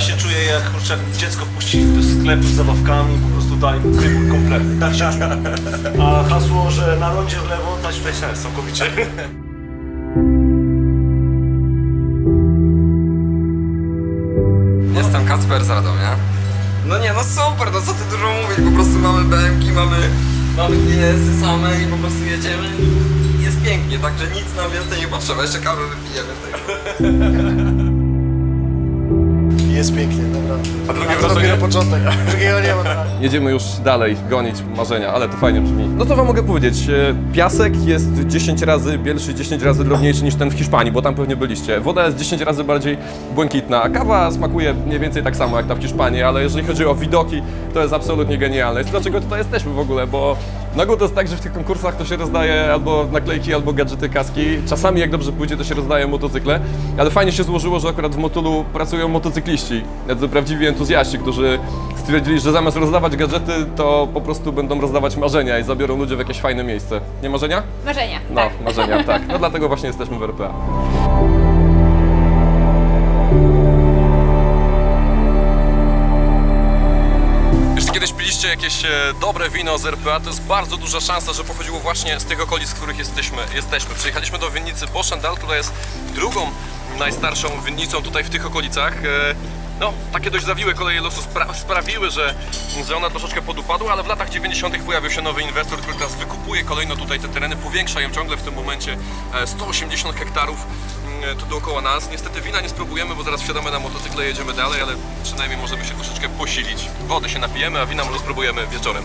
Ja się czuję jak kurczę, dziecko wpuścili do sklepu z zabawkami, po prostu dali mu wybór kompletny. Tak się czuję. A hasło, że na rondzie w lewo, śmieć sens całkowicie. Jestem Kacper z Radomia. No nie, no super, no co tu dużo mówić, po prostu mamy BMki, mamy, mamy GS-y same i po prostu jedziemy i jest pięknie, także nic nam więcej nie potrzeba, jeszcze kawę wypijemy tego. A drugie A to wrażenie? dopiero początek, drugiego nie ma. Jedziemy już dalej gonić marzenia, ale to fajnie brzmi. No to wam mogę powiedzieć, e, piasek jest 10 razy bielszy, 10 razy drobniejszy niż ten w Hiszpanii, bo tam pewnie byliście. Woda jest 10 razy bardziej błękitna. Kawa smakuje mniej więcej tak samo jak ta w Hiszpanii, ale jeżeli chodzi o widoki, to jest absolutnie genialne. Jest dlaczego tutaj jesteśmy w ogóle, bo na ogół to jest tak, że w tych konkursach to się rozdaje albo naklejki, albo gadżety, kaski. Czasami jak dobrze pójdzie, to się rozdaje motocykle, ale fajnie się złożyło, że akurat w Motulu pracują motocykliści, tacy prawdziwi entuzjaści, którzy stwierdzili, że zamiast rozdawać gadżety, to po prostu będą rozdawać marzenia i zabiorą ludzie w jakieś fajne miejsce. Nie marzenia? Marzenia. No, tak. marzenia, tak. No dlatego właśnie jesteśmy w RPA. E, dobre wino z RPA, to jest bardzo duża szansa, że pochodziło właśnie z tych okolic, w których jesteśmy. jesteśmy. Przyjechaliśmy do winnicy Boschendal, która jest drugą najstarszą winnicą tutaj w tych okolicach. E, No, takie dość zawiłe koleje losu spra sprawiły, że, że ona troszeczkę podupadła, ale w latach 90. pojawił się nowy inwestor, który teraz wykupuje kolejno tutaj te tereny, powiększa ją ciągle w tym momencie e, 180 hektarów mm, tu dookoła nas. Niestety wina nie spróbujemy, bo zaraz wsiadamy na motocykle, jedziemy dalej, ale przynajmniej możemy się troszeczkę posilić. Wody się napijemy, a wina może spróbujemy wieczorem.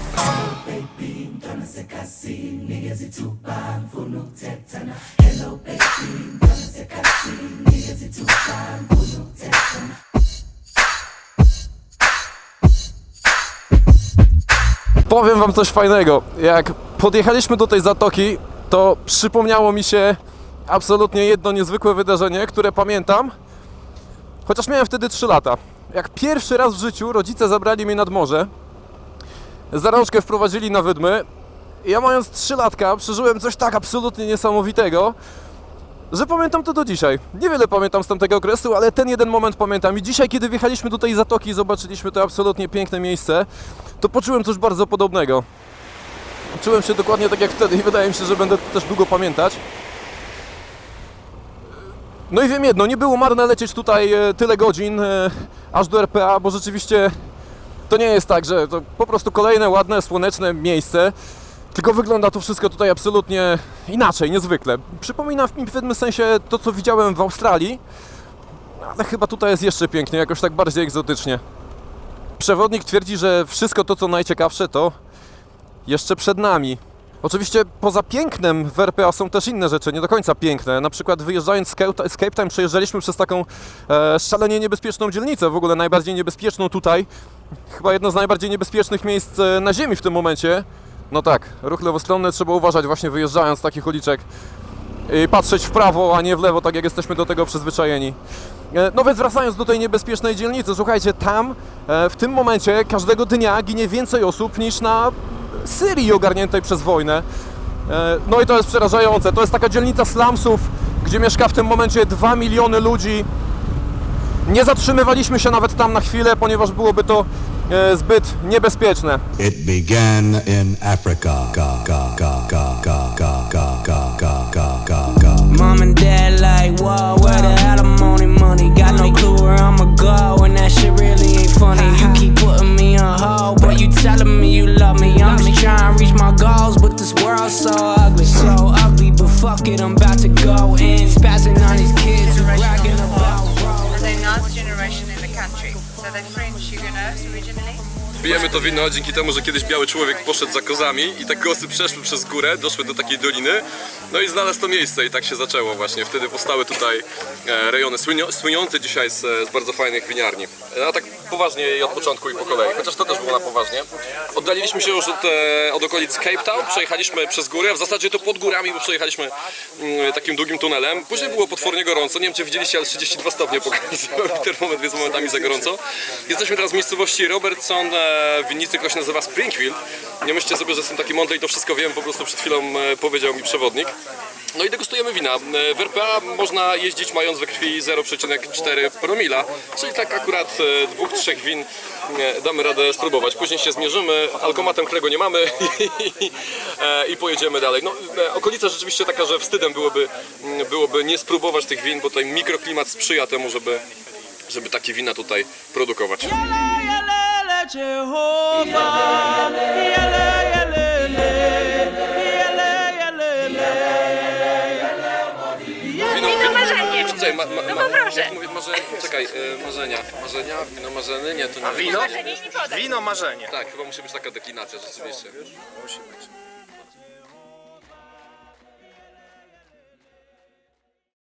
Powiem wam coś fajnego. Jak podjechaliśmy do tej zatoki, to przypomniało mi się absolutnie jedno niezwykłe wydarzenie, które pamiętam, chociaż miałem wtedy 3 lata. Jak pierwszy raz w życiu rodzice zabrali mnie nad morze, za rączkę wprowadzili na wydmy. Ja mając 3 latka przeżyłem coś tak absolutnie niesamowitego, że pamiętam to do dzisiaj. Niewiele pamiętam z tamtego okresu, ale ten jeden moment pamiętam. I dzisiaj, kiedy wjechaliśmy do tej zatoki i zobaczyliśmy to absolutnie piękne miejsce, to poczułem coś bardzo podobnego. Czułem się dokładnie tak jak wtedy i wydaje mi się, że będę to też długo pamiętać. No i wiem jedno, nie było marne lecieć tutaj e, tyle godzin e, aż do RPA, bo rzeczywiście to nie jest tak, że to po prostu kolejne ładne, słoneczne miejsce, tylko wygląda to wszystko tutaj absolutnie inaczej, niezwykle. Przypomina mi w pewnym sensie to, co widziałem w Australii, ale chyba tutaj jest jeszcze pięknie, jakoś tak bardziej egzotycznie. Przewodnik twierdzi, że wszystko to, co najciekawsze, to jeszcze przed nami. Oczywiście poza pięknem w RPA są też inne rzeczy, nie do końca piękne. Na przykład wyjeżdżając z Cape Time przejeżdżaliśmy przez taką e, szalenie niebezpieczną dzielnicę, w ogóle najbardziej niebezpieczną tutaj. Chyba jedno z najbardziej niebezpiecznych miejsc e, na ziemi w tym momencie. No tak, ruch lewostronny trzeba uważać właśnie wyjeżdżając z takich uliczek i patrzeć w prawo, a nie w lewo, tak jak jesteśmy do tego przyzwyczajeni. E, No więc wracając do tej niebezpiecznej dzielnicy, słuchajcie, tam e, w tym momencie każdego dnia ginie więcej osób niż na Syrii ogarniętej przez wojnę. No i to jest przerażające. To jest taka dzielnica slumsów, gdzie mieszka w tym momencie 2 miliony ludzi. Nie zatrzymywaliśmy się nawet tam na chwilę, ponieważ byłoby to zbyt niebezpieczne. It began in Africa. Mom and dad like, whoa, where the alimony money? Got no clue where I'm Pijemy to wino dzięki temu, że kiedyś biały człowiek poszedł za kozami i te kozy przeszły przez górę, doszły do takiej doliny, no i znalazł to miejsce i tak się zaczęło właśnie. Wtedy powstały tutaj e, rejony słynio, słyniące dzisiaj z, z bardzo fajnych winiarni. A tak poważnie i od początku i po kolei, chociaż to też było na poważnie. Oddaliliśmy się już od, e, od okolic Cape Town, przejechaliśmy przez górę, w zasadzie to pod górami, bo przejechaliśmy mm, takim długim tunelem. Później było potwornie gorąco, nie wiem czy widzieliście, ale 32 stopnie pokazał termometr, więc momentami za gorąco. Jesteśmy teraz w miejscowości Robertson, e, winnicy, która się nazywa Springfield. Nie myślcie sobie, że jestem taki mądry i to wszystko wiem, po prostu przed chwilą e, powiedział mi przewodnik. No i degustujemy wina. E, W RPA można jeździć mając we krwi 0,4 promila, czyli tak akurat e, dwóch, trzech win damy radę spróbować. Później się zmierzymy, alkomatem, którego nie mamy i pojedziemy dalej. No, okolica rzeczywiście taka, że wstydem byłoby, mm, byłoby nie spróbować tych win, bo tutaj mikroklimat sprzyja temu, żeby, żeby takie wina tutaj produkować. Wino, Wino marzenie. Czekaj, ma, ma, No ma, poproszę. mówię, marze, czekaj, e, marzenia. Marzenia, wino marzeny, nie, to nie. Wino? Marzenie nie podaj. Wino marzenie. Tak, chyba musi być taka deklinacja rzeczywiście. Musi być.